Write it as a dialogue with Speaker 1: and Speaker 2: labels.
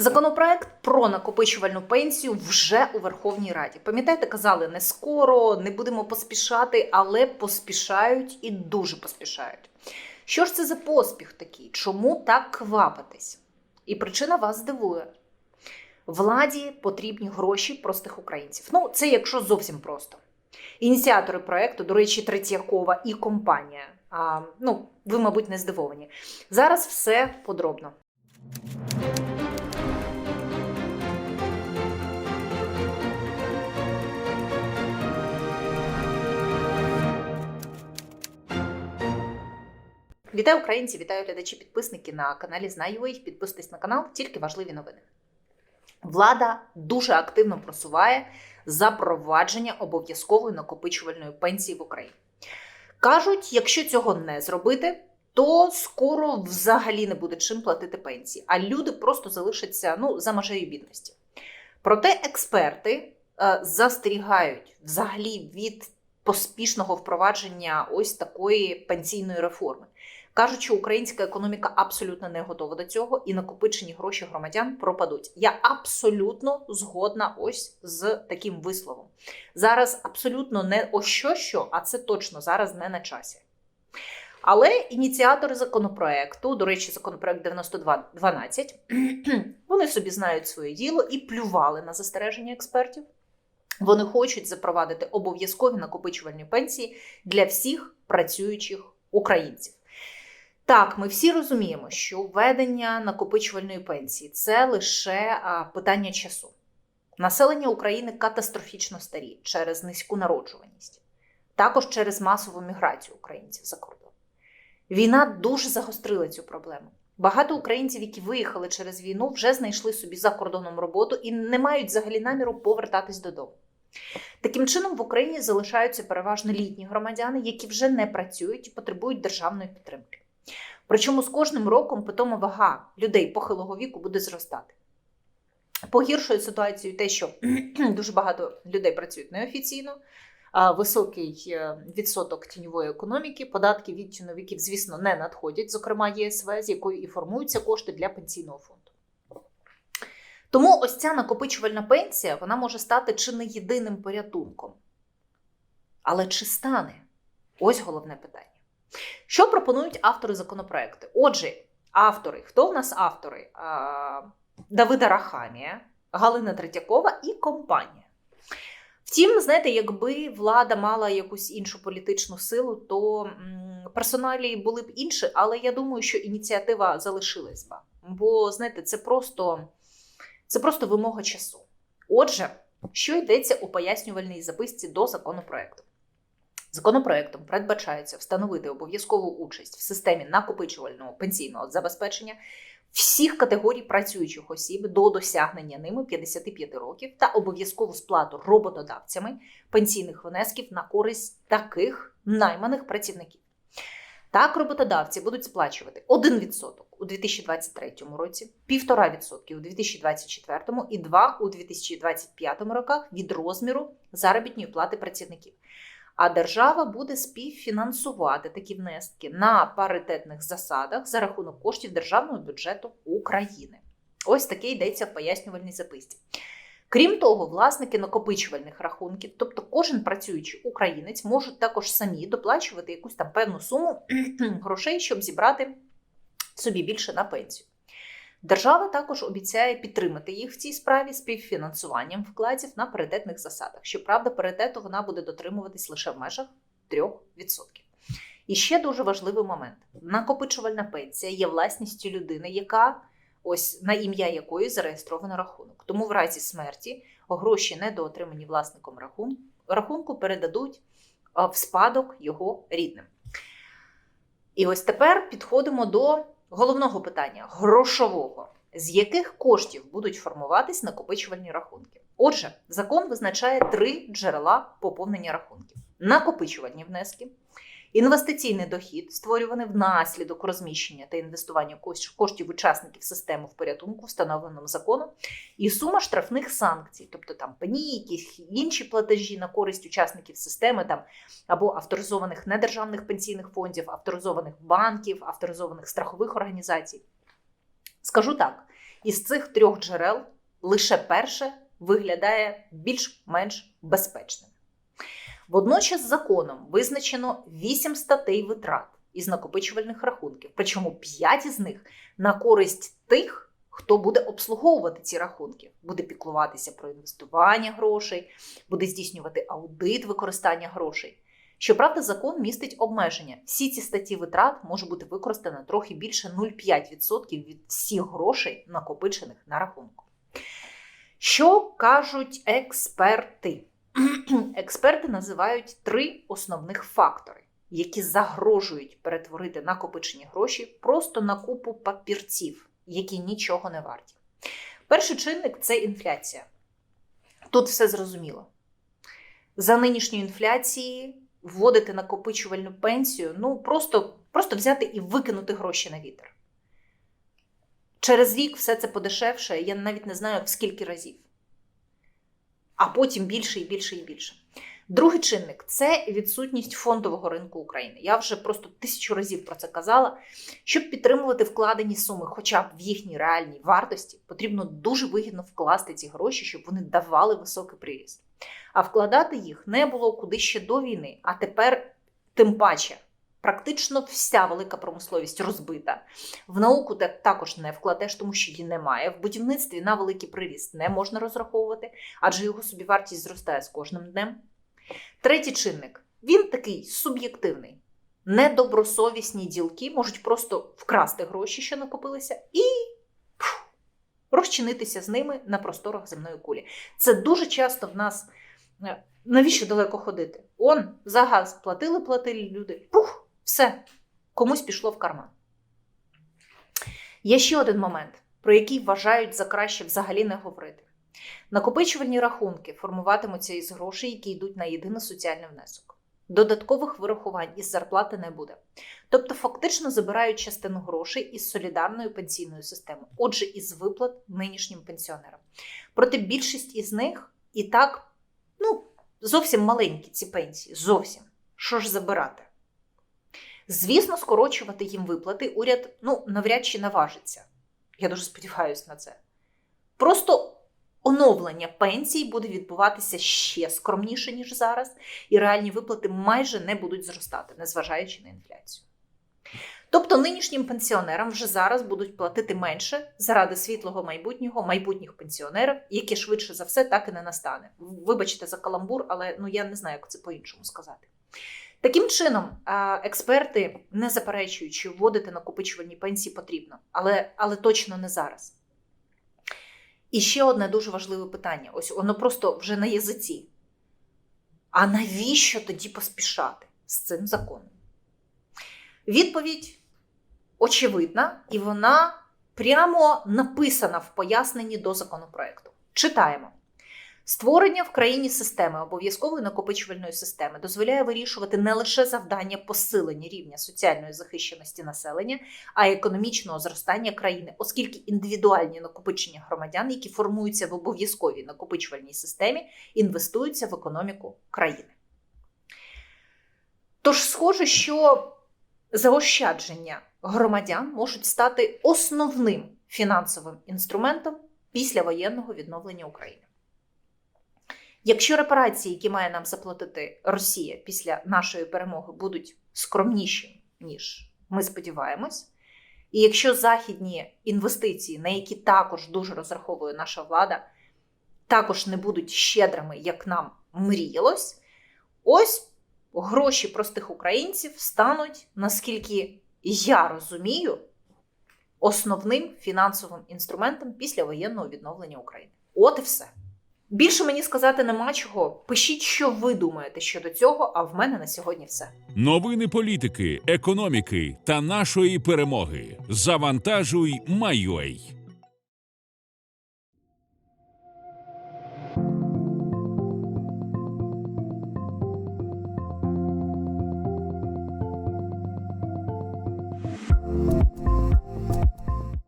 Speaker 1: Законопроект про накопичувальну пенсію вже у Верховній Раді. Пам'ятаєте, казали не скоро, не будемо поспішати, але поспішають і дуже поспішають. Що ж це за поспіх такий? Чому так квапитись? І причина вас здивує. Владі потрібні гроші простих українців. Ну, це якщо зовсім просто. Ініціатори проекту, до речі, Третьякова і компанія. А, ну, ви, мабуть, не здивовані. Зараз все подробно. Вітаю українці, вітаю глядачі, підписники на каналі Знаю.ua. Підписуйтесь на канал, тільки важливі новини. Влада дуже активно просуває запровадження обов'язкової накопичувальної пенсії в Україні. Кажуть, якщо цього не зробити, то скоро взагалі не буде чим платити пенсії, а люди просто залишаться ну, за межею бідності. Проте експерти е, застерігають взагалі від поспішного впровадження ось такої пенсійної реформи. Кажуть, що українська економіка абсолютно не готова до цього, і накопичені гроші громадян пропадуть. Я абсолютно згодна ось з таким висловом. Зараз абсолютно не о що що, а це точно зараз не на часі. Але ініціатори законопроекту, до речі, законопроект 9212, вони собі знають своє діло і плювали на застереження експертів. Вони хочуть запровадити обов'язкові накопичувальні пенсії для всіх працюючих українців. Так, ми всі розуміємо, що введення накопичувальної пенсії це лише питання часу. Населення України катастрофічно старіє через низьку народжуваність, також через масову міграцію українців за кордон. Війна дуже загострила цю проблему. Багато українців, які виїхали через війну, вже знайшли собі за кордоном роботу і не мають взагалі наміру повертатись додому. Таким чином, в Україні залишаються переважно літні громадяни, які вже не працюють і потребують державної підтримки. Причому з кожним роком питома вага людей похилого віку буде зростати. Погіршує ситуацію те, що дуже багато людей працюють неофіційно, високий е, відсоток тіньової економіки, податки від чиновиків, звісно, не надходять, зокрема ЄСВ, з якою і формуються кошти для пенсійного фонду. Тому ось ця накопичувальна пенсія вона може стати чи не єдиним порятунком. Але чи стане? Ось головне питання. Що пропонують автори законопроекту? Отже, автори, хто в нас автори? Давида Рахамія, Галина Третьякова і компанія. Втім, знаєте, якби влада мала якусь іншу політичну силу, то персоналі були б інші, але я думаю, що ініціатива залишилась би. Бо, знаєте, це просто, це просто вимога часу. Отже, що йдеться у пояснювальній записці до законопроекту? Законопроектом передбачається встановити обов'язкову участь в системі накопичувального пенсійного забезпечення всіх категорій працюючих осіб до досягнення ними 55 років та обов'язкову сплату роботодавцями пенсійних внесків на користь таких найманих працівників. Так, роботодавці будуть сплачувати 1% у 2023 році, 1,5% у 2024 і 2% у 2025 роках від розміру заробітної плати працівників а держава буде співфінансувати такі внески на паритетних засадах за рахунок коштів державного бюджету України. Ось таке йдеться в пояснювальній записці. Крім того, власники накопичувальних рахунків, тобто кожен працюючий українець, можуть також самі доплачувати якусь там певну суму грошей, щоб зібрати собі більше на пенсію. Держава також обіцяє підтримати їх в цій справі співфінансуванням вкладів на паритетних засадах. Щоправда, паритету вона буде дотримуватись лише в межах 3%. І ще дуже важливий момент: накопичувальна пенсія є власністю людини, яка ось на ім'я якої зареєстровано рахунок. Тому в разі смерті гроші, недоотримані власником рахунку, передадуть в спадок його рідним. І ось тепер підходимо до головного питання грошового. З яких коштів будуть формуватись накопичувальні рахунки? Отже, закон визначає три джерела поповнення рахунків: накопичувальні внески, інвестиційний дохід, створюваний внаслідок розміщення та інвестування коштів учасників системи в порятунку, встановленому законом, і сума штрафних санкцій, тобто там пені, якісь інші платежі на користь учасників системи, там або авторизованих недержавних пенсійних фондів, авторизованих банків, авторизованих страхових організацій. Скажу так. Із цих трьох джерел лише перше виглядає більш-менш безпечним. Водночас законом визначено 8 статей витрат із накопичувальних рахунків, причому 5 із них на користь тих, хто буде обслуговувати ці рахунки, буде піклуватися про інвестування грошей, буде здійснювати аудит використання грошей. Щоправда, закон містить обмеження. Всі ці статті витрат може бути використано трохи більше 0,5% від всіх грошей, накопичених на рахунку. Що кажуть експерти? Експерти називають три основних фактори, які загрожують перетворити накопичені гроші просто на купу папірців, які нічого не варті. Перший чинник це інфляція. Тут все зрозуміло. За нинішньої інфляції вводити накопичувальну пенсію, ну просто, просто взяти і викинути гроші на вітер. Через рік все це подешевше, я навіть не знаю в скільки разів. А потім більше і більше і більше. Другий чинник це відсутність фондового ринку України. Я вже просто тисячу разів про це казала. Щоб підтримувати вкладені суми, хоча б в їхній реальній вартості, потрібно дуже вигідно вкласти ці гроші, щоб вони давали високий приріст. А вкладати їх не було куди ще до війни, а тепер тим паче. Практично вся велика промисловість розбита. В науку також не вкладеш, тому що її немає. В будівництві на великий приріст не можна розраховувати, адже його собівартість зростає з кожним днем. Третій чинник він такий суб'єктивний. Недобросовісні ділки можуть просто вкрасти гроші, що накопилися, і пф, розчинитися з ними на просторах земної кулі. Це дуже часто в нас. е, Навіщо далеко ходити? Он за газ платили, платили люди. Пух, все, комусь пішло в карман. Є ще один момент, про який вважають за краще взагалі не говорити. Накопичувальні рахунки формуватимуться із грошей, які йдуть на єдиний соціальний внесок. Додаткових вирахувань із зарплати не буде. Тобто, фактично забирають частину грошей із солідарної пенсійної системи, отже, із виплат нинішнім пенсіонерам. Проте більшість із них і так, ну, зовсім маленькі ці пенсії. Зовсім. Що ж забирати? Звісно, скорочувати їм виплати уряд ну, навряд чи наважиться. Я дуже сподіваюся на це. Просто оновлення пенсій буде відбуватися ще скромніше, ніж зараз, і реальні виплати майже не будуть зростати, незважаючи на інфляцію. Тобто нинішнім пенсіонерам вже зараз будуть платити менше заради світлого майбутнього майбутніх пенсіонерів, яке швидше за все так і не настане. Вибачте за каламбур, але ну я не знаю, як це по-іншому сказати. Таким чином, експерти не заперечують, що вводити накопичувальні пенсії потрібно, але, але точно не зараз. І ще одне дуже важливе питання: ось воно просто вже на язиці. А навіщо тоді поспішати з цим законом? Відповідь очевидна, і вона прямо написана в поясненні до законопроекту. Читаємо. Створення в країні системи обов'язкової накопичувальної системи дозволяє вирішувати не лише завдання посилення рівня соціальної захищеності населення, а й економічного зростання країни, оскільки індивідуальні накопичення громадян, які формуються в обов'язковій накопичувальній системі, інвестуються в економіку країни. Тож, схоже, що заощадження громадян можуть стати основним фінансовим інструментом після воєнного відновлення України. Якщо репарації, які має нам заплатити Росія після нашої перемоги, будуть скромніші, ніж ми сподіваємось, і якщо західні інвестиції, на які також дуже розраховує наша влада, також не будуть щедрими, як нам мріялось, ось гроші простих українців стануть, наскільки я розумію, основним фінансовим інструментом після воєнного відновлення України. От і все. Більше мені сказати нема чого. Пишіть, що ви думаєте щодо цього. А в мене на сьогодні все.
Speaker 2: Новини політики, економіки та нашої перемоги. Завантажуй, Майой.